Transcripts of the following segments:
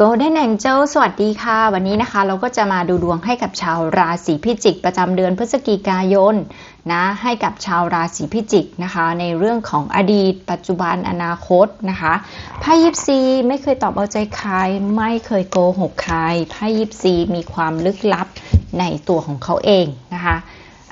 Golden Angel สวัสดีค่ะ วันนี้นะคะเราก็จะมาดูดวงให้กับชาวราศีพิจิก ประจำเดือนพฤศจิกายนนะให้กับชาวราศีพิจิกนะคะ ในเรื่องของอดีต ปัจจุบันอนาคตนะคะไพ่ยิปซีไม่เคยตอบเอาใจใคร ไม่เคยโกหกใครไพ่ยิปซีมีความลึกลับในตัวของเขาเองนะคะ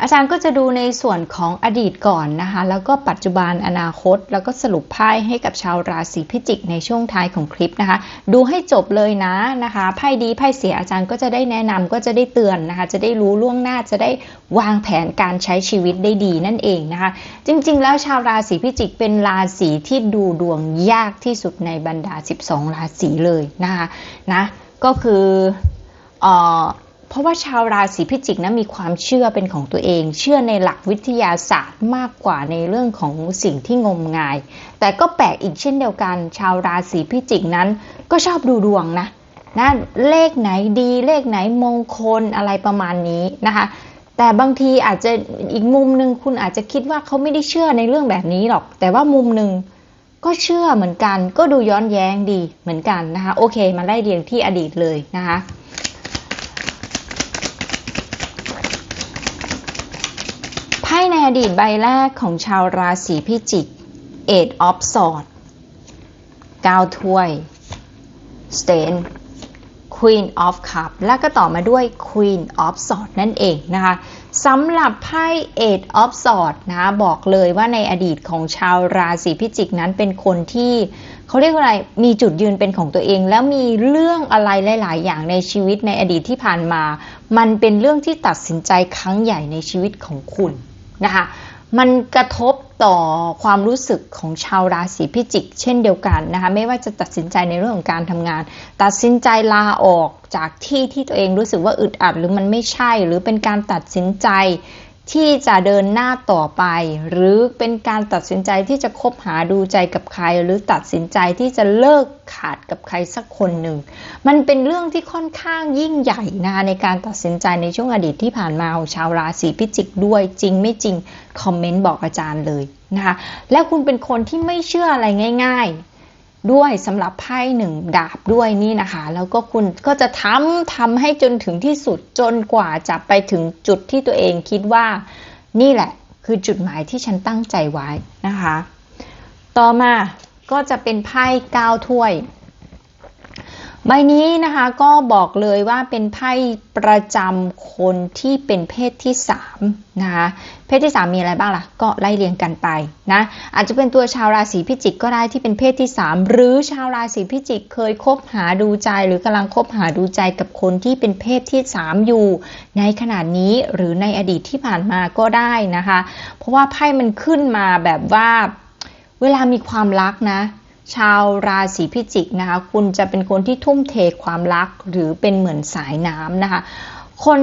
อาจารย์ก็จะดูในส่วนของอดีตก่อนนะคะ แล้วก็ปัจจุบันอนาคต แล้วก็สรุปไพ่ให้กับชาวราศีพิจิกในช่วงท้ายของคลิปนะคะ ดูให้จบเลยนะนะคะไพ่ดีไพ่เสียอาจารย์ก็จะได้แนะนำก็จะได้เตือนนะคะ จะได้รู้ล่วงหน้าจะได้วางแผนการใช้ชีวิตได้ดีนั่นเองนะคะ จริงๆ แล้วชาวราศีพิจิกเป็นราศีที่ดูดวงยากที่สุดในบรรดา 12 ราศีเลยนะคะนะก็คือเอ่อ เพราะว่าชาวราศีพิจิกนะมีความเชื่อเป็นของตัวเอง เชื่อในหลักวิทยาศาสตร์มากกว่าในเรื่องของสิ่งที่งมงาย แต่ก็แปลกอีกเช่นเดียวกัน ชาวราศีพิจิกนั้นก็ชอบดูดวงนะนะเลขไหนดีเลขไหนมงคลอะไรประมาณนี้นะคะแต่บางทีอาจจะอีกมุมหนึ่งคุณอาจจะคิดว่าเขาไม่ได้เชื่อในเรื่องแบบนี้หรอก แต่ว่ามุมหนึ่งก็เชื่อเหมือนกัน ก็ดูย้อนแย้งดีเหมือนกันนะคะโอเค มาไล่เรียงที่อดีตเลยนะคะ ไพ่ ในอดีตใบแรกของชาวราศีพิจิก Eight of Swords 9ถ้วย Stone Queen of Cup และก็ต่อมาด้วย Queen of Swords นั่นเองนะคะสำหรับไพ่ Eight of Swords นะบอกเลยว่าในอดีตของชาวราศีพิจิกนั้นเป็นคนที่เขาเรียกว่าอะไรมีจุดยืนเป็นของตัวเอง แล้วมีเรื่องอะไรหลาย ๆ อย่างในชีวิตในอดีตที่ผ่านมา มันเป็นเรื่องที่ตัดสินใจครั้งใหญ่ในชีวิตของคุณ นะคะ มันกระทบต่อความรู้สึกของชาวราศีพิจิก เช่นเดียวกันนะคะ ไม่ว่าจะตัดสินใจในเรื่องของการทำงาน ตัดสินใจลาออกจากที่ที่ตัวเองรู้สึกว่าอึดอัด หรือมันไม่ใช่ หรือเป็นการตัดสินใจ ที่จะเดินหน้าต่อไป หรือเป็นการตัดสินใจที่จะคบหาดูใจกับใคร หรือตัดสินใจที่จะเลิกขาดกับใครสักคนหนึ่ง มันเป็นเรื่องที่ค่อนข้างยิ่งใหญ่นะคะในการตัดสินใจในช่วงอดีตที่ผ่านมาของชาวราศีพิจิกด้วยจริงไม่จริง คอมเมนต์บอกอาจารย์เลยนะคะและคุณเป็นคนที่ไม่เชื่ออะไรง่าย ด้วยสำหรับไพ่หนึ่งดาบด้วยนี่นะคะ แล้วก็คุณก็จะทำทำให้จนถึงที่สุดจนกว่าจะไปถึงจุดที่ตัวเองคิดว่า นี่แหละคือจุดหมายที่ฉันตั้งใจไว้นะคะ ต่อมาก็จะเป็นไพ่เก้าถ้วย ใบนี้นะคะก็บอกเลยว่าเป็นไพ่ประจำคนที่เป็นเพศที่3นะคะเพศที่ 3 มีอะไรบ้างล่ะ ก็ไล่เรียงกันไปนะอาจจะเป็นตัวชาวราศีพิจิกก็ได้ที่เป็นเพศที่ 3 หรือชาวราศีพิจิกเคยคบหาดูใจ หรือกำลังคบหาดูใจกับคนที่เป็นเพศที่ 3 อยู่ ในขณะนี้หรือในอดีตที่ผ่านมาก็ได้นะคะ เพราะว่าไพ่มันขึ้นมาแบบว่าเวลามีความรักนะ ชาวราศีพิจิกนะคะ คุณจะเป็นคนที่ทุ่มเทความรักหรือเป็นเหมือนสายน้ำนะคะ คน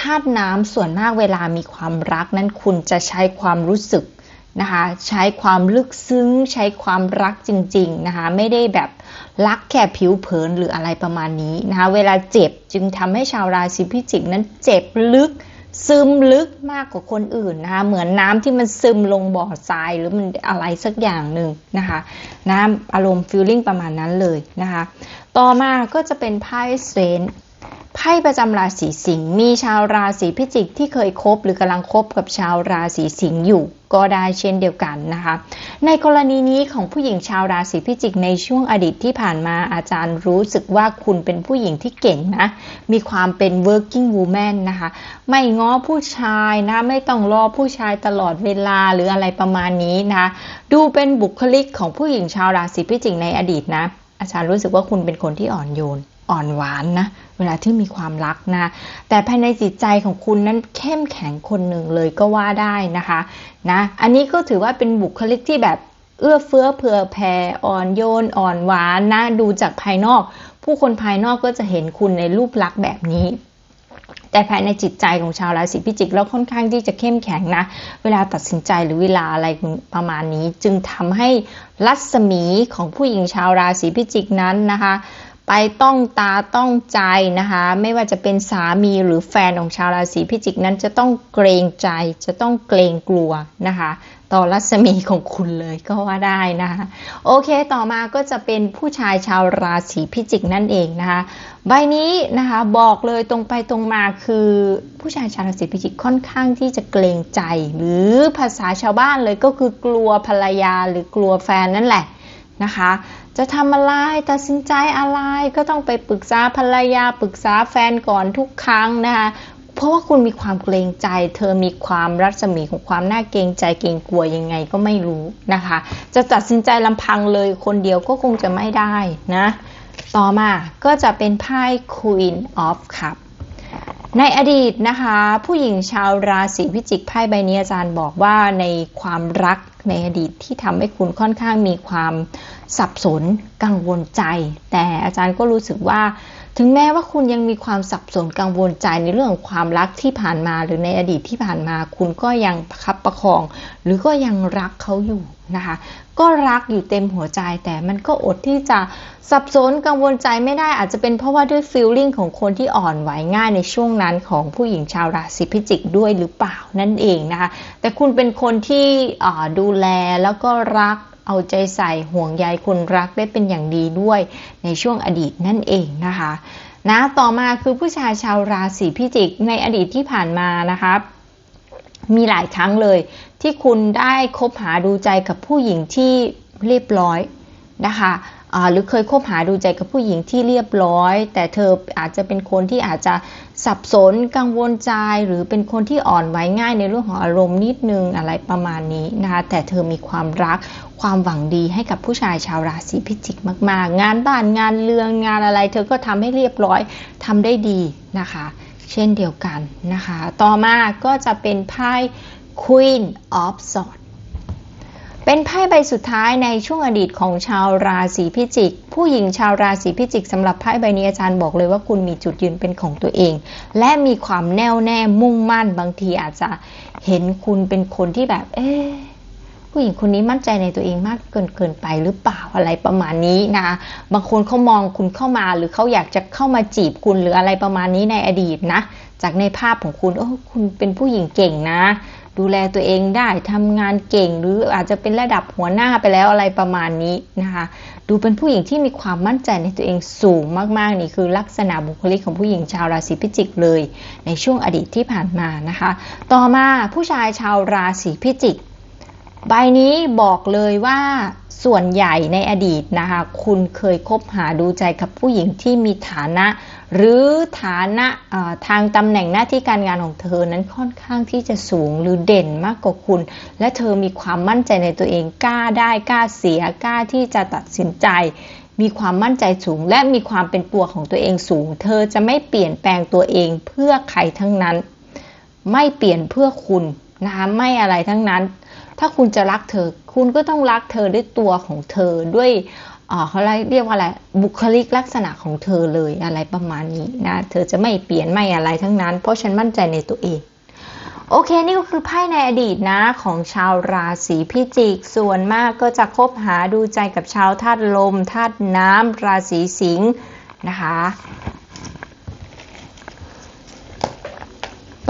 ธาตุน้ำส่วนมากเวลามีความรักนั้นคุณจะใช้ความรู้สึกนะคะใช้ความลึกซึ้งใช้ความรักจริงๆนะคะไม่ได้แบบรักแค่ผิวเผินหรืออะไรประมาณนี้นะคะเวลาเจ็บจึงทำให้ชาวราศีพิจิกนั้นเจ็บลึก ซึมลึกมากกว่าคนอื่นนะคะเหมือนน้ำที่มันซึมลงบ่อทรายหรือมันอะไรสักอย่างหนึ่งนะคะน้ำอารมณ์ฟิลลิ่งประมาณนั้นเลยนะคะ ต่อมาก็จะเป็นไพ่เซน ไพ่ประจำราศีสิงห์มีชาวราศีพิจิกที่เคยคบหรือกำลังคบกับชาวราศีสิงห์อยู่ก็ได้เช่นเดียวกันนะคะ ในกรณีนี้ของผู้หญิงชาวราศีพิจิกในช่วงอดีตที่ผ่านมาอาจารย์รู้สึกว่าคุณเป็นผู้หญิงที่เก่งนะ มีความเป็น working woman นะคะ ไม่ง้อผู้ชายนะ ไม่ต้องรอผู้ชายตลอดเวลาหรืออะไรประมาณนี้นะคะดูเป็นบุคลิกของผู้หญิงชาวราศีพิจิกในอดีตนะ อาจารย์รู้สึกว่าคุณเป็นคนที่อ่อนโยน อ่อนหวานนะเวลาที่มีความรักนะแต่ภายในจิตใจของคุณนั้นเข้มแข็งคนหนึ่งเลยก็ว่าได้นะคะนะอันนี้ก็ถือว่าเป็นบุคลิกที่แบบเอื้อเฟื้อเผื่อแผ่อ่อนโยนอ่อนหวานนะดูจากภายนอก ผู้คนภายนอกก็จะเห็นคุณในรูปลักษณ์แบบนี้แต่ภายในจิตใจของชาวราศีพิจิกแล้วค่อนข้างที่จะเข้มแข็งนะ เวลาตัดสินใจหรือเวลาอะไรประมาณนี้ จึงทำให้รัศมีของผู้หญิงชาวราศีพิจิกนั้นนะคะ ไปต้องตาต้องใจนะคะ ไม่ว่าจะเป็นสามีหรือแฟนของชาวราศีพิจิกนั้นจะต้องเกรงใจ จะต้องเกรงกลัวนะคะ ต่อรัศมีของคุณเลยก็ว่าได้นะคะโอเคต่อมาก็จะเป็นผู้ชายชาวราศีพิจิกนั่นเองนะคะใบนี้นะคะบอกเลยตรงไปตรงมาคือผู้ชายชาวราศีพิจิกค่อนข้างที่จะเกรงใจ หรือภาษาชาวบ้านเลยก็คือกลัวภรรยาหรือกลัวแฟนนั่นแหละ นะคะ จะทำอะไรตัดสินใจอะไรก็ต้องไปปรึกษาภรรยาปรึกษาแฟนก่อนทุกครั้งนะคะเพราะว่าคุณมีความเกรงใจ เธอมีความรัศมีของความน่าเกรงใจเกรงกลัวยังไงก็ไม่รู้นะคะ จะตัดสินใจลำพังเลยคนเดียวก็คงจะไม่ได้นะ ต่อมาก็จะเป็นไพ่ Queen of Cup ในอดีตนะคะ ผู้หญิงชาวราศีพิจิกไพ่ใบนี้อาจารย์บอกว่าในความรักในอดีตที่ทำให้คุณค่อนข้างมีความสับสนกังวลใจ แต่อาจารย์ก็รู้สึกว่า ถึงแม้ว่าคุณยังมีความสับสนกังวลใจในเรื่องความรักที่ผ่านมาหรือในอดีตที่ผ่านมา คุณก็ยังประคับประคอง หรือก็ยังรักเขาอยู่นะคะ ก็รักอยู่เต็มหัวใจแต่มันก็อดที่จะสับสนกังวลใจไม่ได้อาจจะเป็นเพราะว่าด้วยฟีลลิ่งของคนที่อ่อนไหวง่ายในช่วงนั้นของผู้หญิงชาวราศีพิจิกด้วยหรือเปล่านั่นเองนะคะ แต่คุณเป็นคนที่ดูแลแล้วก็รักเอาใจใส่ห่วงใยคนรักได้เป็นอย่างดีด้วยในช่วงอดีตนั่นเองนะคะนะต่อมาคือผู้ชายชาวราศีพิจิกในอดีตที่ผ่านมานะคะมีหลายครั้งเลยที่คุณได้คบหาดูใจกับผู้หญิงที่เรียบร้อยนะคะ หรือเคยคบหาดูใจกับผู้หญิงที่เรียบร้อย แต่เธออาจจะเป็นคนที่อาจจะสับสนกังวลใจ หรือเป็นคนที่อ่อนไหวง่ายในเรื่องของอารมณ์นิดนึงอะไรประมาณนี้นะคะแต่เธอมีความรักความหวังดีให้กับผู้ชายชาวราศีพิจิกมาก ๆ งานบ้านงานเรืองงานอะไร เธอก็ทำให้เรียบร้อยทำได้ดีนะคะ เช่นเดียวกันนะคะ ต่อมาก็จะเป็นไพ่ Queen of Swords เป็นไพ่ใบสุดท้ายในช่วงอดีตของชาวราศีพิจิก ผู้หญิงชาวราศีพิจิกสำหรับไพ่ใบนี้อาจารย์บอกเลยว่าคุณมีจุดยืนเป็นของตัวเอง และมีความแน่วแน่มุ่งมั่นบางทีอาจจะเห็นคุณเป็นคนที่แบบ เอ๊ผู้หญิงคนนี้มั่นใจในตัวเองมากเกินเกินไปหรือเปล่าอะไรประมาณนี้นะ บางคนเขามองคุณเข้ามาหรือเขาอยากจะเข้ามาจีบคุณหรืออะไรประมาณนี้ในอดีตนะ จากในภาพของคุณโอ้คุณเป็นผู้หญิงเก่งนะ ดูแลตัวเองได้ทำงานเก่งหรืออาจจะเป็นระดับหัวหน้าไปแล้วอะไรประมาณนี้นะคะ ดูเป็นผู้หญิงที่มีความมั่นใจในตัวเองสูงมากๆ นี่คือลักษณะบุคลิกของผู้หญิงชาวราศีพิจิกเลย ในช่วงอดีตที่ผ่านมานะคะ ต่อมาผู้ชายชาวราศีพิจิก ใบนี้บอกเลยว่าส่วนใหญ่ในอดีตนะคะ คุณเคยคบหาดูใจกับผู้หญิงที่มีฐานะ หรือฐานะทางตำแหน่งหน้าที่การงานของเธอนั้นค่อนข้างที่จะสูงหรือเด่นมากกว่าคุณ และเธอมีความมั่นใจในตัวเองกล้าได้กล้าเสียกล้าที่จะตัดสินใจ มีความมั่นใจสูง และมีความเป็นตัวของตัวเองสูง เธอจะไม่เปลี่ยนแปลงตัวเองเพื่อใครทั้งนั้น ไม่เปลี่ยนเพื่อคุณนะคะไม่อะไรทั้งนั้น ถ้าคุณจะรักเธอ คุณก็ต้องรักเธอด้วยตัวของเธอด้วย เขาเรียกว่าอะไรบุคลิกลักษณะของเธอเลยอะไรประมาณนี้นะเธอจะไม่เปลี่ยนไม่อะไรทั้งนั้น เพราะฉันมั่นใจในตัวเองโอเค นี่ก็คือไพ่ในอดีตนะของชาวราศีพิจิก ส่วนมากก็จะคบหาดูใจกับชาวธาตุลมธาตุน้ำราศีสิงห์นะคะ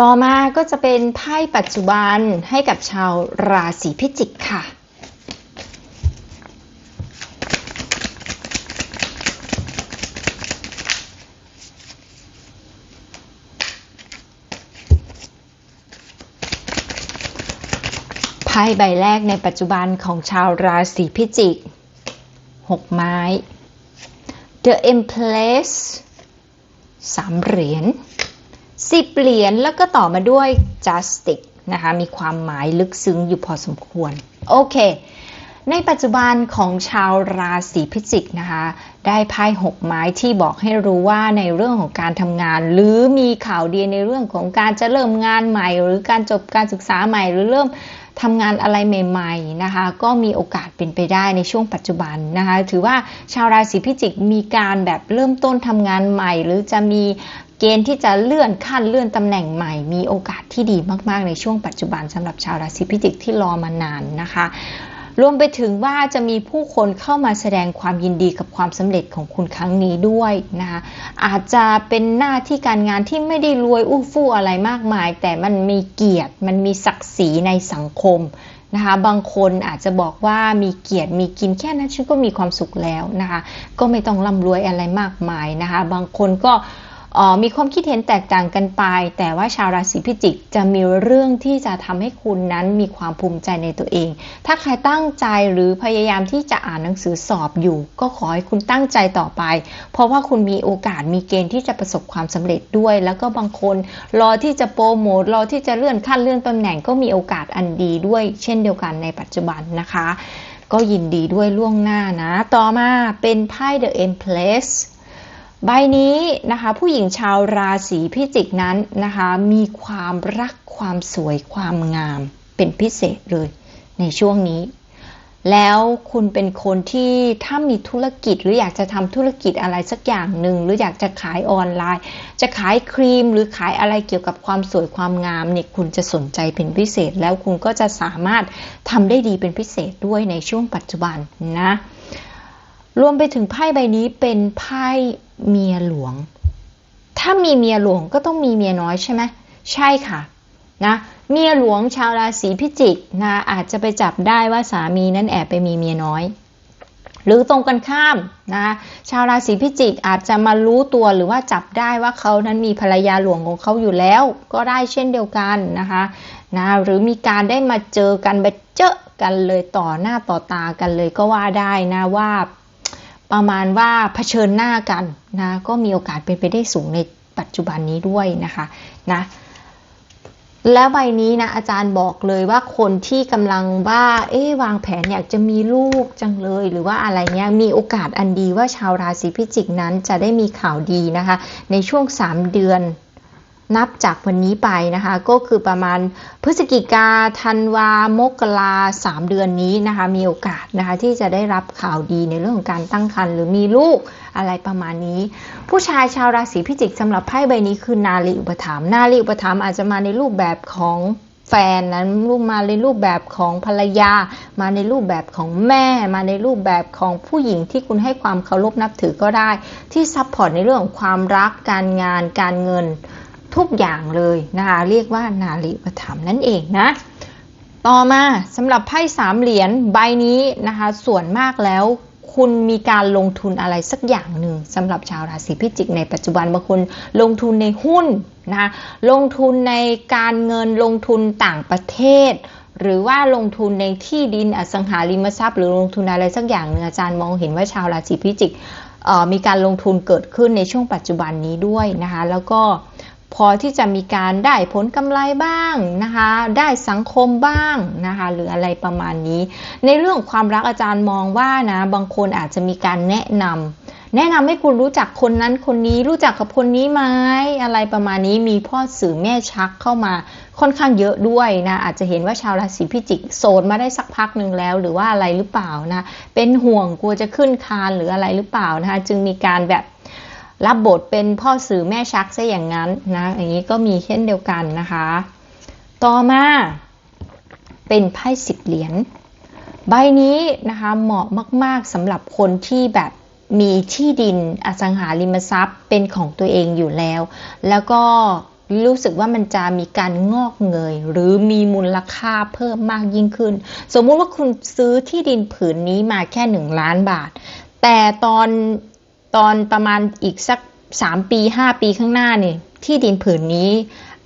ต่อมาก็จะเป็นไพ่ปัจจุบันให้กับชาวราศีพิจิกค่ะ ไพ่ใบแรกในปัจจุบันของชาวราศีพิจิกหกไม้ The Empress สามเหรียญ10เหรียญแล้วก็ต่อมาด้วย justice นะคะ มีความหมายลึกซึ้งอยู่พอสมควร โอเค ในปัจจุบันของชาวราศีพิจิกนะคะ ได้ไพ่หกไม้ที่บอกให้รู้ว่าในเรื่องของการทำงาน หรือมีข่าวดีในเรื่องของการจะเริ่มงานใหม่ หรือการจบการศึกษาใหม่หรือเริ่ม ทำงานอะไรใหม่ๆนะคะ ก็มีโอกาสเป็นไปได้ในช่วงปัจจุบันนะคะ ถือว่าชาวราศีพิจิกมีการแบบเริ่มต้นทำงานใหม่ หรือจะมีเกณฑ์ที่จะเลื่อนขั้นเลื่อนตำแหน่งใหม่ มีโอกาสที่ดีมากๆในช่วงปัจจุบันสำหรับชาวราศีพิจิกที่รอมานานนะคะ รวมไปถึงว่าจะมีผู้คนเข้ามาแสดงความยินดีกับความสำเร็จของคุณครั้งนี้ด้วยนะคะอาจจะเป็นหน้าที่การงานที่ไม่ได้รวยอู้ฟู่อะไรมากมาย แต่มันมีเกียรติ มันมีศักดิ์ศรีในสังคมนะคะบางคนอาจจะบอกว่ามีเกียรติมีกินแค่นั้นฉันก็มีความสุขแล้วนะคะ ก็ไม่ต้องร่ำรวยอะไรมากมายนะคะ บางคนก็ มีความคิดเห็นแตกต่างกันไป แต่ว่าชาวราศีพิจิกจะมีเรื่องที่จะทำให้คุณนั้นมีความภูมิใจในตัวเอง ถ้าใครตั้งใจหรือพยายามที่จะอ่านหนังสือสอบอยู่ ก็ขอให้คุณตั้งใจต่อไป เพราะว่าคุณมีโอกาสมีเกณฑ์ที่จะประสบความสำเร็จด้วย แล้วก็บางคนรอที่จะโปรโมทรอที่จะเลื่อนขั้นเลื่อนตำแหน่งก็มีโอกาสอันดีด้วย เช่นเดียวกันในปัจจุบันนะคะ ก็ยินดีด้วยล่วงหน้านะ ต่อมาเป็นไพ่ The Empress ใบนี้นะคะผู้หญิงชาวราศีพิจิกนั้นนะคะมีความรักความสวยความงามเป็นพิเศษเลยในช่วงนี้ แล้วคุณเป็นคนที่ถ้ามีธุรกิจหรืออยากจะทำธุรกิจอะไรสักอย่างหนึ่งหรืออยากจะขายออนไลน์ จะขายครีมหรือขายอะไรเกี่ยวกับความสวยความงามเนี่ยคุณจะสนใจเป็นพิเศษ แล้วคุณก็จะสามารถทำได้ดีเป็นพิเศษด้วยในช่วงปัจจุบันนะ รวมไปถึงไพ่ใบนี้เป็นไพ่เมียหลวง ถ้ามีเมียหลวงก็ต้องมีเมียน้อยใช่ไหมใช่ค่ะนะเมียหลวงชาวราศีพิจิกนะอาจจะไปจับได้ว่าสามีนั้นแอบไปมีเมียน้อย หรือตรงกันข้ามนะชาวราศีพิจิกอาจจะมารู้ตัวหรือว่าจับได้ว่าเขานั้นมีภรรยาหลวงของเขาอยู่แล้ว ก็ได้เช่นเดียวกันนะคะนะหรือมีการได้มาเจอกันไปเจอกันเลยต่อหน้าต่อตากันเลยก็ว่าได้นะว่า ประมาณว่าเผชิญหน้ากันนะก็มีโอกาสเป็นไปได้สูงในปัจจุบันนี้ด้วยนะคะนะแล้วใบนี้นะอาจารย์บอกเลยว่าคนที่กำลังว่าเอ๊วางแผนอยากจะมีลูกจังเลย หรือว่าอะไรเนี้ยมีโอกาสอันดีว่าชาวราศีพิจิกนั้นจะได้มีข่าวดีนะคะ ในช่วง 3 เดือน นับจากวันนี้ไปนะคะ ก็คือประมาณพฤศจิกาธันวามกราสามเดือนนี้นะคะ มีโอกาสนะคะที่จะได้รับข่าวดีในเรื่องของการตั้งครรภ์หรือมีลูกอะไรประมาณนี้ ผู้ชายชาวราศีพิจิกสำหรับไพ่ใบนี้คือนาลีอุปถัมภ์นาลีอุปถัมภ์อาจจะมาในรูปแบบของแฟนนั้นรูปมาในรูปแบบของภรรยา มาในรูปแบบของแม่ มาในรูปแบบของผู้หญิงที่คุณให้ความเคารพนับถือก็ได้ ที่ซัพพอร์ตในเรื่องของความรักการงานการเงิน ทุกอย่างเลยนะคะเรียกว่านาลีปถัมนั่นเองนะ ต่อมาสำหรับไพ่สามเหรียญใบนี้นะคะส่วนมากแล้วคุณมีการลงทุนอะไรสักอย่างหนึ่งสำหรับชาวราศีพิจิกในปัจจุบันบางคนลงทุนในหุ้นนะคะลงทุนในการเงินลงทุนต่างประเทศ หรือว่าลงทุนในที่ดินอสังหาริมทรัพย์ หรือลงทุนอะไรสักอย่างหนึ่งอาจารย์มองเห็นว่าชาวราศีพิจิกมีการลงทุนเกิดขึ้นในช่วงปัจจุบันนี้ด้วยนะคะแล้วก็ พอที่จะมีการได้ผลกำไรบ้างนะคะ ได้สังคมบ้างนะคะ หรืออะไรประมาณนี้ ในเรื่องความรักอาจารย์มองว่านะ บางคนอาจจะมีการแนะนำแนะนำให้คุณรู้จักคนนั้นคนนี้รู้จักกับคนนี้ไหมอะไรประมาณนี้มีพ่อสื่อแม่ชักเข้ามาค่อนข้างเยอะด้วยนะ อาจจะเห็นว่าชาวราศีพิจิกโสดมาได้สักพักหนึ่งแล้ว หรือว่าอะไรหรือเปล่านะ เป็นห่วงกลัวจะขึ้นคานหรืออะไรหรือเปล่านะคะ จึงมีการแบบ รับบทเป็นพ่อสื่อแม่ชักซะอย่างนั้นนะอย่างนี้ก็มีเช่นเดียวกันนะคะ ต่อมาเป็นไพ่สิบเหรียญใบนี้นะคะเหมาะมาก ๆสำหรับคนที่แบบมีที่ดินอสังหาริมทรัพย์เป็นของตัวเองอยู่แล้ว แล้วก็รู้สึกว่ามันจะมีการงอกเงย หรือมีมูลค่าเพิ่มมากยิ่งขึ้น สมมุติว่าคุณซื้อที่ดินผืนนี้มาแค่หนึ่งล้านบาท แต่ตอน ตอนประมาณอีกสัก 3 ปี 5 ปีข้างหน้าเนี่ยที่ดินผืนนี้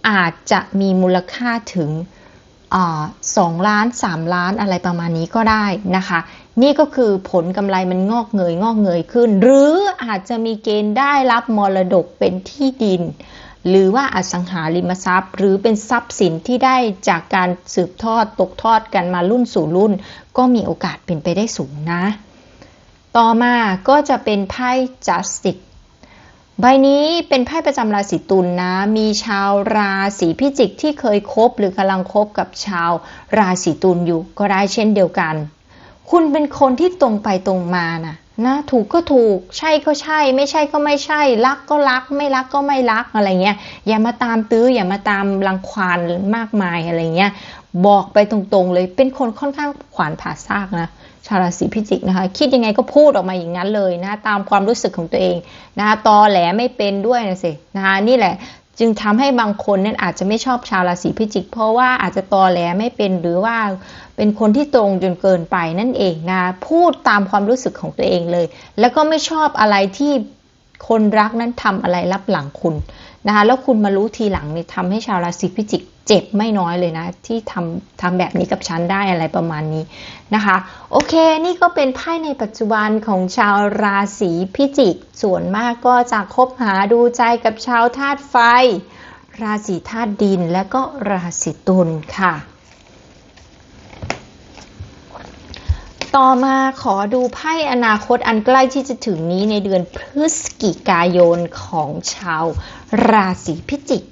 อาจจะมีมูลค่าถึงสองล้านสามล้านอะไรประมาณนี้ก็ได้นะคะ นี่ก็คือผลกำไรมันงอกเงยงอกเงยขึ้น หรืออาจจะมีเกณฑ์ได้รับมรดกเป็นที่ดิน หรือว่าอสังหาริมทรัพย์ หรือเป็นทรัพย์สินที่ได้จากการสืบทอดตกทอดกันมารุ่นสู่รุ่น ก็มีโอกาสเป็นไปได้สูงนะ ต่อมาก็จะเป็นไพ่ Justice ใบนี้เป็นไพ่ประจำราศีตุลนนะ มีชาวราศีพิจิกที่เคยคบหรือกำลังคบกับชาวราศีตุลอยู่ก็ได้เช่นเดียวกัน คุณเป็นคนที่ตรงไปตรงมานะนะถูกก็ถูกใช่ก็ใช่ ไม่ใช่ก็ไม่ใช่ รักก็รัก ไม่รักก็ไม่รักอะไรเงี้ยอย่ามาตามตื้ออย่ามาตามรังควานมากมายอะไรเงี้ยบอกไปตรงๆเลยเป็นคนค่อนข้างขวานผ่าซากนะ ชาวราศีพิจิกนะคะ คิดยังไงก็พูดออกมาอย่างนั้นเลยนะตามความรู้สึกของตัวเองนะคะตอแหลไม่เป็นด้วยนะสินะคะนี่แหละจึงทำให้บางคนเนี่ยอาจจะไม่ชอบชาวราศีพิจิก เพราะว่าอาจจะตอแหลไม่เป็นหรือว่าเป็นคนที่ตรงจนเกินไปนั่นเองนะพูดตามความรู้สึกของตัวเองเลย แล้วก็ไม่ชอบอะไรที่ คนรักนั้นทำอะไรรับหลังคุณนะคะแล้วคุณมารู้ทีหลังเนี่ยทำให้ชาวราศีพิจิกเจ็บไม่น้อยเลยนะ ที่ทำทำแบบนี้กับฉันได้อะไรประมาณนี้นะคะ โอเคนี่ก็เป็นไพ่ในปัจจุบันของชาวราศีพิจิก ส่วนมากก็จะคบหาดูใจกับชาวธาตุไฟ ราศีธาตุดินและก็ราศีตุลค่ะ ต่อมาขอดูไพ่อนาคตอันใกล้ที่จะถึงนี้ในเดือนพฤศจิกายนของชาวราศีพิจิก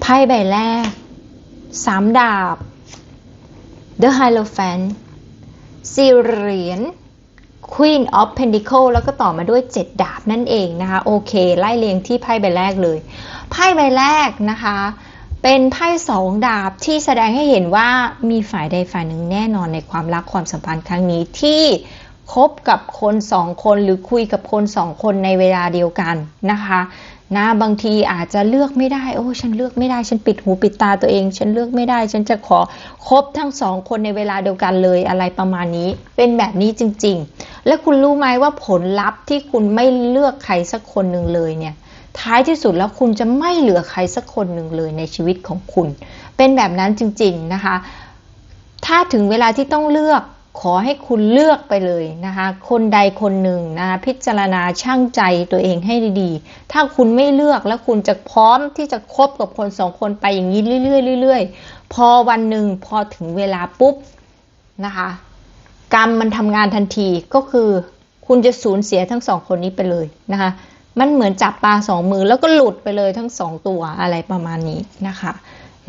ไพ่ใบแรก สามดาบ The Hierophant สี่เหรียญ Queen of Pentacle แล้วก็ต่อมาด้วย 7 ดาบนั่นเองนะคะ โอเค ไล่เรียงที่ไพ่ใบแรกเลย ไพ่ใบแรกนะคะ เป็นไพ่สองดาบที่แสดงให้เห็นว่ามีฝ่ายใดฝ่ายหนึ่งแน่นอนในความรักความสัมพันธ์ครั้งนี้ที่คบกับคนสองคนหรือคุยกับคนสองคนในเวลาเดียวกันนะคะ นะบางทีอาจจะเลือกไม่ได้ โอ้ฉันเลือกไม่ได้ฉันปิดหูปิดตาตัวเอง ฉันเลือกไม่ได้ ฉันจะขอคบทั้งสองคนในเวลาเดียวกันเลยอะไรประมาณนี้ เป็นแบบนี้จริง ๆ และคุณรู้ไหมว่าผลลัพธ์ที่คุณไม่เลือกใครสักคนหนึ่งเลยเนี่ย ท้ายที่สุดแล้วคุณจะไม่เหลือใครสักคนหนึ่งเลยในชีวิตของคุณ เป็นแบบนั้นจริง ๆนะคะ ถ้าถึงเวลาที่ต้องเลือก ขอให้คุณเลือกไปเลยนะคะ คนใดคนหนึ่งนะคะพิจารณาช่างใจตัวเองให้ดีๆ ถ้าคุณไม่เลือกแล้วคุณจะพร้อมที่จะคบกับคนสองคนไปอย่างนี้เรื่อยๆเรื่อยๆ พอวันหนึ่งพอถึงเวลาปุ๊บนะคะ กรรมมันทำงานทันทีก็คือคุณจะสูญเสียทั้งสองคนนี้ไปเลยนะคะ มันเหมือนจับปลาสองมือแล้วก็หลุดไปเลยทั้งสองตัวอะไรประมาณนี้นะคะ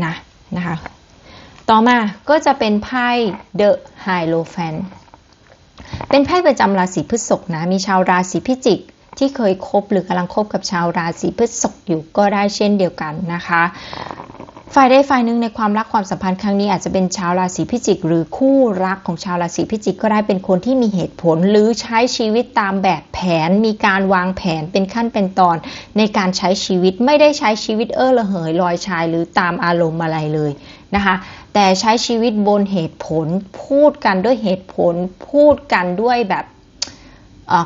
นะนะคะ ต่อมาก็จะเป็นไพ่ The Hierophant เป็นไพ่ประจำราศีพฤษภนะ มีชาวราศีพิจิกที่เคยคบหรือกำลังคบกับชาวราศีพฤษภอยู่ก็ได้เช่นเดียวกันนะคะ ฝ่ายใดฝ่ายหนึ่งในความรักความสัมพันธ์ครั้งนี้อาจจะเป็นชาวราศีพิจิก หรือคู่รักของชาวราศีพิจิกก็ได้เป็นคนที่มีเหตุผล หรือใช้ชีวิตตามแบบแผน มีการวางแผนเป็นขั้นเป็นตอน ในการใช้ชีวิตไม่ได้ใช้ชีวิตเออระเหยลอยชาย หรือตามอารมณ์อะไรเลยนะคะ แต่ใช้ชีวิตบนเหตุผล พูดกันด้วยเหตุผล พูดกันด้วยแบบ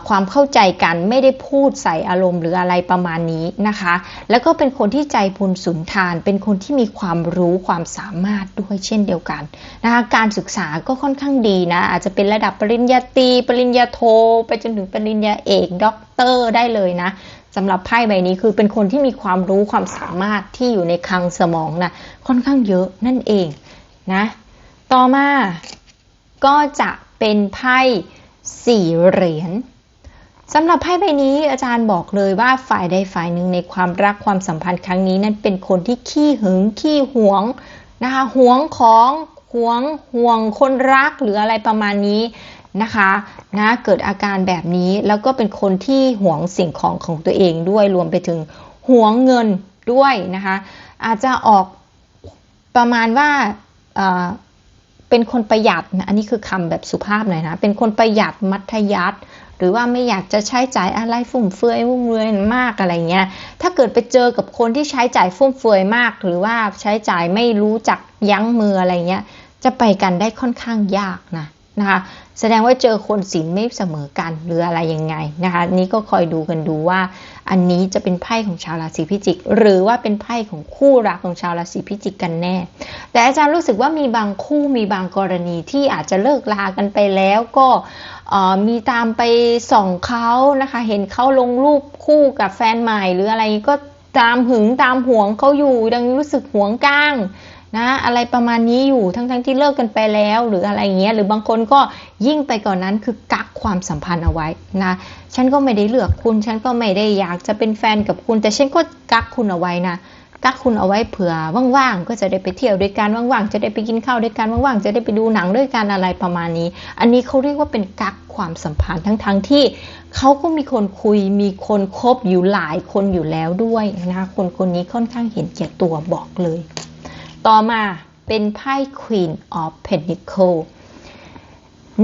ความเข้าใจกันไม่ได้พูดใส่อารมณ์หรืออะไรประมาณนี้นะคะ แล้วก็เป็นคนที่ใจบุญสุนทาน เป็นคนที่มีความรู้ความสามารถด้วยเช่นเดียวกันนะคะการศึกษาก็ค่อนข้างดีนะอาจจะเป็นระดับปริญญาตรีปริญญาโท ไปจนถึงปริญญาเอกด็อกเตอร์ได้เลยนะสำหรับไพ่ใบนี้คือเป็นคนที่มีความรู้ความสามารถที่อยู่ในคลังสมองนะค่อนข้างเยอะนั่นเองนะต่อมาก็จะเป็นไพ่สี่เหรียญ สำหรับไพ่ใบนี้อาจารย์บอกเลยว่าฝ่ายใดฝ่ายหนึ่งในความรักความสัมพันธ์ครั้งนี้นั้นเป็นคนที่ขี้หึงขี้หวงนะคะหวงของหวงห่วงคนรักหรืออะไรประมาณนี้นะคะนะเกิดอาการแบบนี้แล้วก็เป็นคนที่หวงสิ่งของของตัวเองด้วยรวมไปถึงหวงเงินด้วยนะคะอาจจะออกประมาณว่าเป็นคนประหยัดนะอันนี้คือคำแบบสุภาพหน่อยนะเป็นคนประหยัดมัธยัติ หรือว่าไม่อยากจะใช้จ่ายอะไรฟุ่มเฟือยฟุ่มเฟือยมากอะไรเงี้ย ถ้าเกิดไปเจอกับคนที่ใช้จ่ายฟุ่มเฟือยมาก หรือว่าใช้จ่ายไม่รู้จักยั้งมืออะไรเงี้ย จะไปกันได้ค่อนข้างยากนะ นะคะ แสดงว่าเจอคนศีลไม่เสมอกันหรืออะไรยังไงนะคะ นี้ก็คอยดูกันดูว่า อันนี้จะเป็นไพ่ของชาวราศีพิจิก หรือว่าเป็นไพ่ของคู่รักของชาวราศีพิจิกกันแน่ แต่อาจารย์รู้สึกว่ามีบางคู่มีบางกรณีที่อาจจะเลิกลากันไปแล้วก็มีตามไปส่องเขานะคะ เห็นเขาลงรูปคู่กับแฟนใหม่หรืออะไรก็ตามหึงตามหวงเขาอยู่ดังรู้สึกหวงก้าง นะอะไรประมาณนี้อยู่ทั้งๆทที่เลิกกันไปแล้ว หรืออะไรเงี้ยหรือบางคนก็ยิ่งไปก่อนนั้นคือกักความสัมพันธ์เอาไว้นะฉันก็ไม่ได้เลือกคุณฉันก็ไม่ได้อยากจะเป็นแฟนกับคุณ แต่ฉันก็กักคุณเอาไว้นะกักคุณเอาไว้เผื่อว่างๆก็จะได้ไปเที่ยวด้วยกันว่างๆจะได้ไปกินข้าวด้วยกันว่างๆจะได้ไปดูหนังด้วยกันอะไรประมาณนี้ อันนี้เขาเรียกว่าเป็นกักความสัมพันธ์ทั้งๆที่เขาก็มีคนคุยมีคนคบอยู่หลายคนอยู่แล้วด้วยนะคนคนนี้ค่อนข้างเห็นแก่ตัวบอกเลย ต่อมาเป็นไพ่ Queen of Pentacle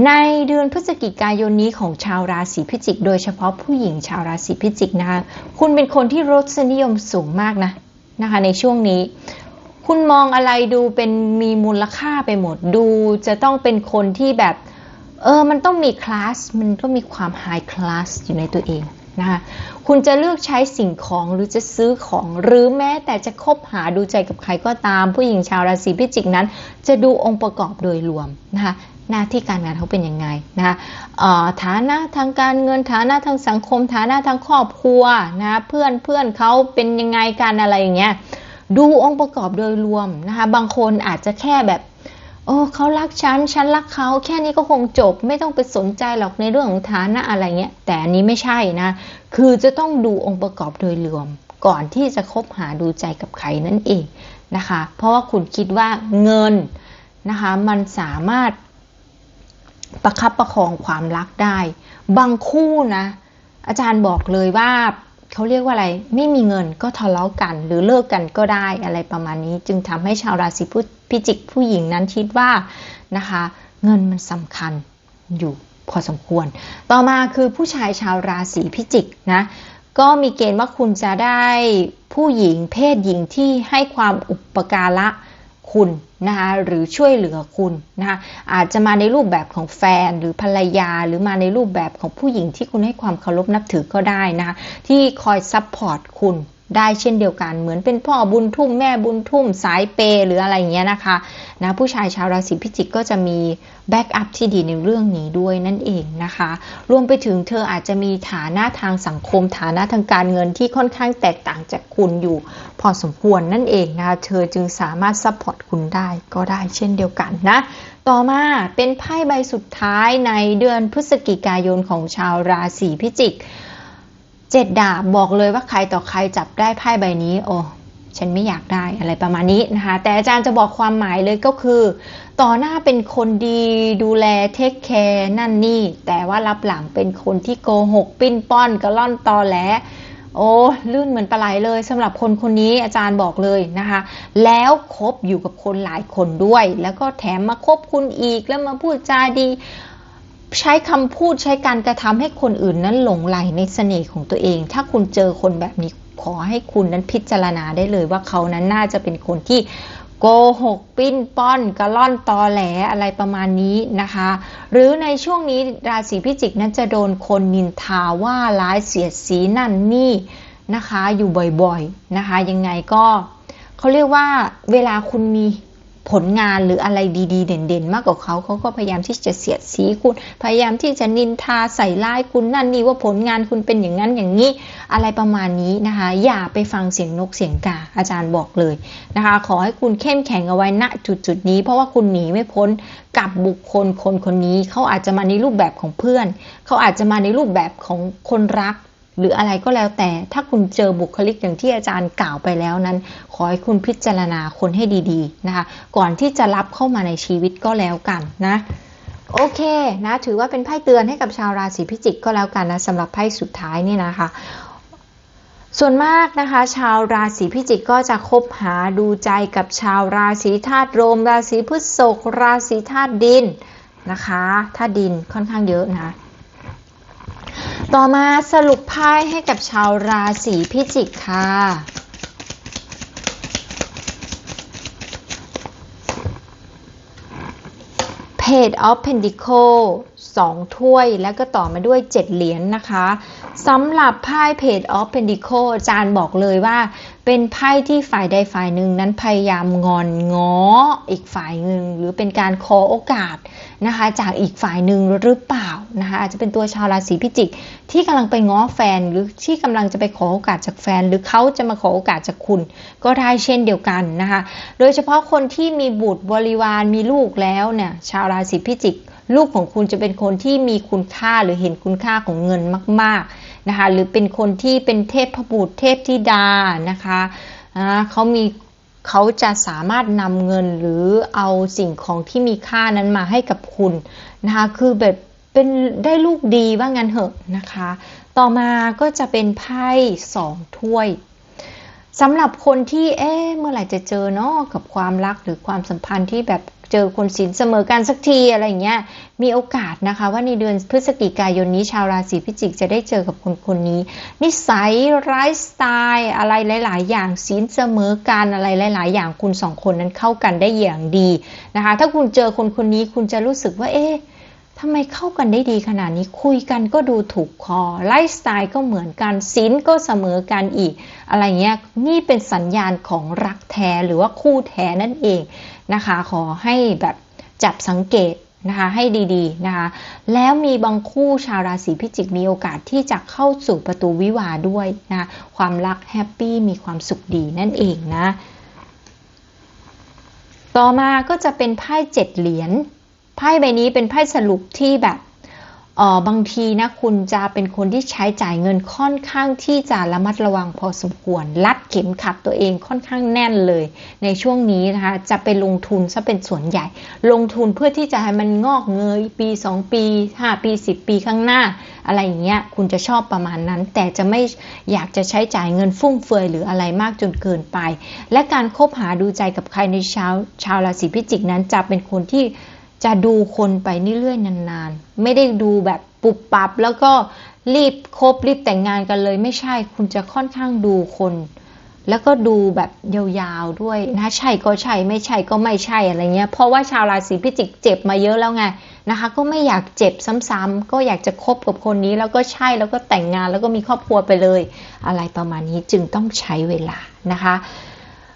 ในเดือนพฤศจิกายนนี้ของชาวราศีพิจิก โดยเฉพาะผู้หญิงชาวราศีพิจิกนะคะคุณเป็นคนที่รสนิยมสูงมากนะนะคะในช่วงนี้ คุณมองอะไรดูเป็นมีมูลค่าไปหมดดู จะต้องเป็นคนที่แบบ เออ มันต้องมีคลาส มันก็มีความไฮคลาสอยู่ในตัวเอง นะคะคุณจะเลือกใช้สิ่งของหรือจะซื้อของหรือแม้แต่จะคบหาดูใจกับใครก็ตาม ผู้หญิงชาวราศีพิจิกนั้น จะดูองค์ประกอบโดยรวมนะคะหน้าที่การงานเขาเป็นยังไงนะคะฐานะทางการเงินฐานะทางสังคม ฐานะทางครอบครัวนะเพื่อนเพื่อนเขาเป็นยังไงกันอะไรอย่างเงี้ยดูองค์ประกอบโดยรวมนะคะบางคนอาจจะแค่แบบ โอ้เขารักฉันฉันรักเขาแค่นี้ก็คงจบ ไม่ต้องไปสนใจหรอกในเรื่องของฐานะอะไรเงี้ย แต่อันนี้ไม่ใช่นะ คือจะต้องดูองค์ประกอบโดยรวม ก่อนที่จะคบหาดูใจกับใครนั่นเองนะคะ เพราะว่าคุณคิดว่าเงินนะคะ มันสามารถประคับประคองความรักได้ บางคู่นะ อาจารย์บอกเลยว่าเขาเรียกว่าอะไร ไม่มีเงินก็ทะเลาะกัน หรือเลิกกันก็ได้อะไรประมาณนี้ จึงทำให้ชาวราศีพิ พิจิกผู้หญิงนั้นคิดว่านะคะเงินมันสำคัญอยู่พอสมควร ต่อมาคือผู้ชายชาวราศีพิจิกนะก็มีเกณฑ์ว่าคุณจะได้ผู้หญิงเพศหญิงที่ให้ความอุปการะคุณนะคะหรือช่วยเหลือคุณนะคะอาจจะมาในรูปแบบของแฟนหรือภรรยา หรือมาในรูปแบบของผู้หญิงที่คุณให้ความเคารพนับถือก็ได้นะคะที่คอยซัพพอร์ตคุณ ได้เช่นเดียวกัน เหมือนเป็นพ่อบุญทุ่มแม่บุญทุ่มสายเปหรืออะไรเงี้ยนะคะนะผู้ชายชาวราศีพิจิกก็จะมีแบ็กอัพที่ดีในเรื่องนี้ด้วยนั่นเองนะคะ รวมไปถึงเธออาจจะมีฐานะทางสังคม ฐานะทางการเงินที่ค่อนข้างแตกต่างจากคุณอยู่ พอสมควรนั่นเองนะคะเธอจึงสามารถซัพพอร์ตคุณได้ก็ได้เช่นเดียวกันนะต่อมาเป็นไพ่ใบสุดท้ายในเดือนพฤศจิกายนของชาวราศีพิจิก เจ็ดดาบบอกเลยว่าใครต่อใครจับได้ไพ่ใบนี้ โอ้ฉันไม่อยากได้อะไรประมาณนี้นะคะ แต่อาจารย์จะบอกความหมายเลยก็คือ ต่อหน้าเป็นคนดีดูแลเทคแคร์นั่นนี่ แต่ว่ารับหลังเป็นคนที่โกหก ปิ้นป้อนกระล่อนตอแหลโอ้ลื่นเหมือนปลาไหลเลยสำหรับคนคนนี้อาจารย์บอกเลยนะคะ แล้วคบอยู่กับคนหลายคนด้วย แล้วก็แถมมาคบคุณอีกแล้วมาพูดจาดี ใช้คำพูดใช้การกระทำให้คนอื่นนั้นหลงไหลในเสน่ห์ของตัวเอง ถ้าคุณเจอคนแบบนี้ขอให้คุณนั้นพิจารณาได้เลยว่าเขานั้นน่าจะเป็นคนที่โกหกปิ้นป้อนกระล่อนตอแหลอะไรประมาณนี้นะคะ หรือในช่วงนี้ราศีพิจิกนั้นจะโดนคนนินทาว่าร้ายเสียดสีนั่นนี่นะคะ อยู่บ่อยๆนะคะ ยังไงก็เขาเรียกว่าเวลาคุณมี ผลงานหรืออะไรดีๆ เด่นๆ มากกว่าเขาเขาก็พยายามที่จะเสียดสีคุณ พยายามที่จะนินทาใส่ร้ายคุณนั่นนี่ว่าผลงานคุณเป็นอย่างนั้นอย่างนี้ อะไรประมาณนี้นะคะ อย่าไปฟังเสียงนกเสียงกาอาจารย์บอกเลยนะคะ ขอให้คุณเข้มแข็งเอาไว้ณจุดๆนี้ เพราะว่าคุณหนีไม่พ้นกับบุคคลคนคนนี้เขาอาจจะมาในรูปแบบของเพื่อน เขาอาจจะมาในรูปแบบของคนรัก หรืออะไรก็แล้วแต่ ถ้าคุณเจอบุคลิกอย่างที่อาจารย์กล่าวไปแล้วนั้น ขอให้คุณพิจารณาคนให้ดีๆนะคะ ก่อนที่จะรับเข้ามาในชีวิตก็แล้วกันนะ โอเคนะ ถือว่าเป็นไพ่เตือนให้กับชาวราศีพิจิกก็แล้วกันนะสำหรับไพ่สุดท้ายนี่นะคะส่วนมากนะคะ ชาวราศีพิจิกก็จะคบหาดูใจกับชาวราศีธาตุลมราศีพฤษภราศีธาตุดินนะคะธาตุดินค่อนข้างเยอะนะ ต่อมาสรุปไพ่ให้กับชาวราศีพิจิกค่ะ Page of Pentacle 2 ถ้วย แล้วก็ต่อมาด้วย 7 เหรียญนนะคะสำหรับไพ่ Page of Pentacle อาจารย์บอกเลยว่า เป็นไพ่ที่ฝ่ายใดฝ่ายหนึ่งนั้นพยายามงอนง้ออีกฝ่ายหนึ่งหรือเป็นการขอโอกาสนะคะ จากอีกฝ่ายหนึ่งหรือเปล่านะคะ อาจจะเป็นตัวชาวราศีพิจิก ที่กำลังไปง้อแฟนหรือที่กำลังจะไปขอโอกาสจากแฟน หรือเขาจะมาขอโอกาสจากคุณ ก็ได้เช่นเดียวกันนะคะ โดยเฉพาะคนที่มีบุตรบริวารมีลูกแล้วเนี่ยชาวราศีพิจิก ลูกของคุณจะเป็นคนที่มีคุณค่าหรือเห็นคุณค่าของเงินมาก ๆนะคะ หรือเป็นคนที่เป็นเทพบุตรเทพธิดานะคะอ่าเขามีเขาจะสามารถนำเงินหรือเอาสิ่งของที่มีค่านั้นมาให้กับคุณนะคะ คือแบบเป็นได้ลูกดีว่างั้นเหอะนะคะ ต่อมาก็จะเป็นไพ่สองถ้วยสำหรับคนที่เอ๊ะเมื่อไหร่จะเจอเนาะกับความรักหรือความสัมพันธ์ที่แบบ เจอคนสินเสมอกันสักทีอะไรอย่างเงี้ยมีโอกาสนะคะ ว่าในเดือนพฤศจิกายนนี้ชาวราศีพิจิกจะได้เจอกับคนคนนี้ นิสัยไลฟ์สไตล์อะไรหลาย ๆ อย่างสินเสมอกันอะไรหลาย ๆ อย่างคุณสองคนนั้นเข้ากันได้อย่างดีนะคะ ถ้าคุณเจอคนคนนี้คุณจะรู้สึกว่าเอ๊ะ ทำไมเข้ากันได้ดีขนาดนี้คุยกันก็ดูถูกคอไลฟ์สไตล์ก็เหมือนกันศีลก็เสมอกันอีก อะไรเงี้ยนี่เป็นสัญญาณของรักแท้หรือว่าคู่แท้นั่นเองนะคะ ขอให้แบบจับสังเกตนะคะให้ดีๆนะคะแล้วมีบางคู่ชาวราศีพิจิกมีโอกาสที่จะเข้าสู่ประตูวิวาด้วยนะความรักแฮปปี้มีความสุขดีนั่นเองนะ ต่อมาก็จะเป็นไพ่เจ็ดเหรียญ ไพ่ใบนี้เป็นไพ่สรุปที่แบบออบางทีนะคุณจะเป็นคนที่ใช้จ่ายเงินค่อนข้างที่จะระมัดระวังพอสมควร รัดเข็มขัดตัวเองค่อนข้างแน่นเลย ในช่วงนี้นะคะจะไปลงทุนซะเป็นส่วนใหญ่ ลงทุนเพื่อที่จะให้มันงอกเงยปี 2 ปี 5 ปี 10 ปีข้างหน้า อะไรอย่างเงี้ยคุณจะชอบประมาณนั้น แต่จะไม่อยากจะใช้จ่ายเงินฟุ่มเฟือยหรืออะไรมากจนเกินไป และการคบหาดูใจกับใครในชาวชาวราศีพิจิกนั้นจะเป็นคนที่ จะดูคนไปเรื่อยๆนานๆ ไม่ได้ดูแบบปุบปับ แล้วก็รีบคบรีบแต่งงานกันเลย ไม่ใช่คุณจะค่อนข้างดูคน แล้วก็ดูแบบยาวๆด้วยนะใช่ก็ใช่ไม่ใช่ก็ไม่ใช่อะไรเงี้ยเพราะว่าชาวราศีพิจิกเจ็บมาเยอะแล้วไงนะคะ ก็ไม่อยากเจ็บซ้ำๆก็อยากจะคบกับคนนี้ แล้วก็ใช่แล้วก็แต่งงานแล้วก็มีครอบครัวไปเลย อะไรประมาณนี้จึงต้องใช้เวลานะคะ